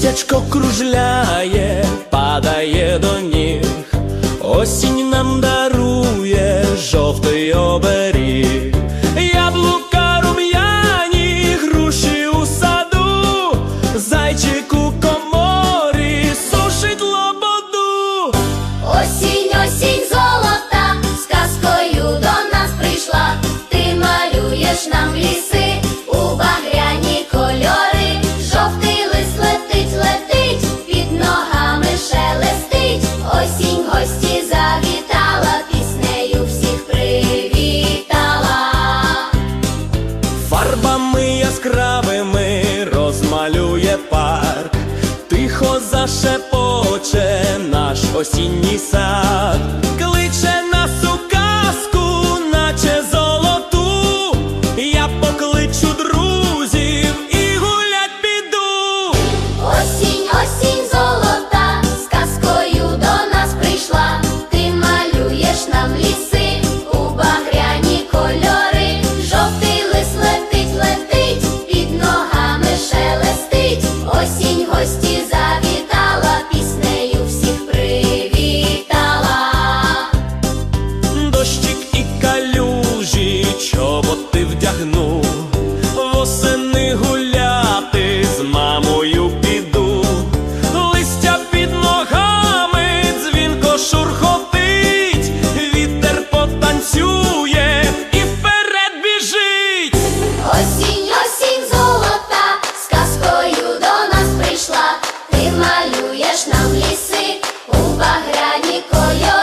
Містячко кружляє, падає до ніг, осінь нам дарує жовтий оберіг, яблука рум'яні, груші у саду, зайчі. осінній сад. музикою.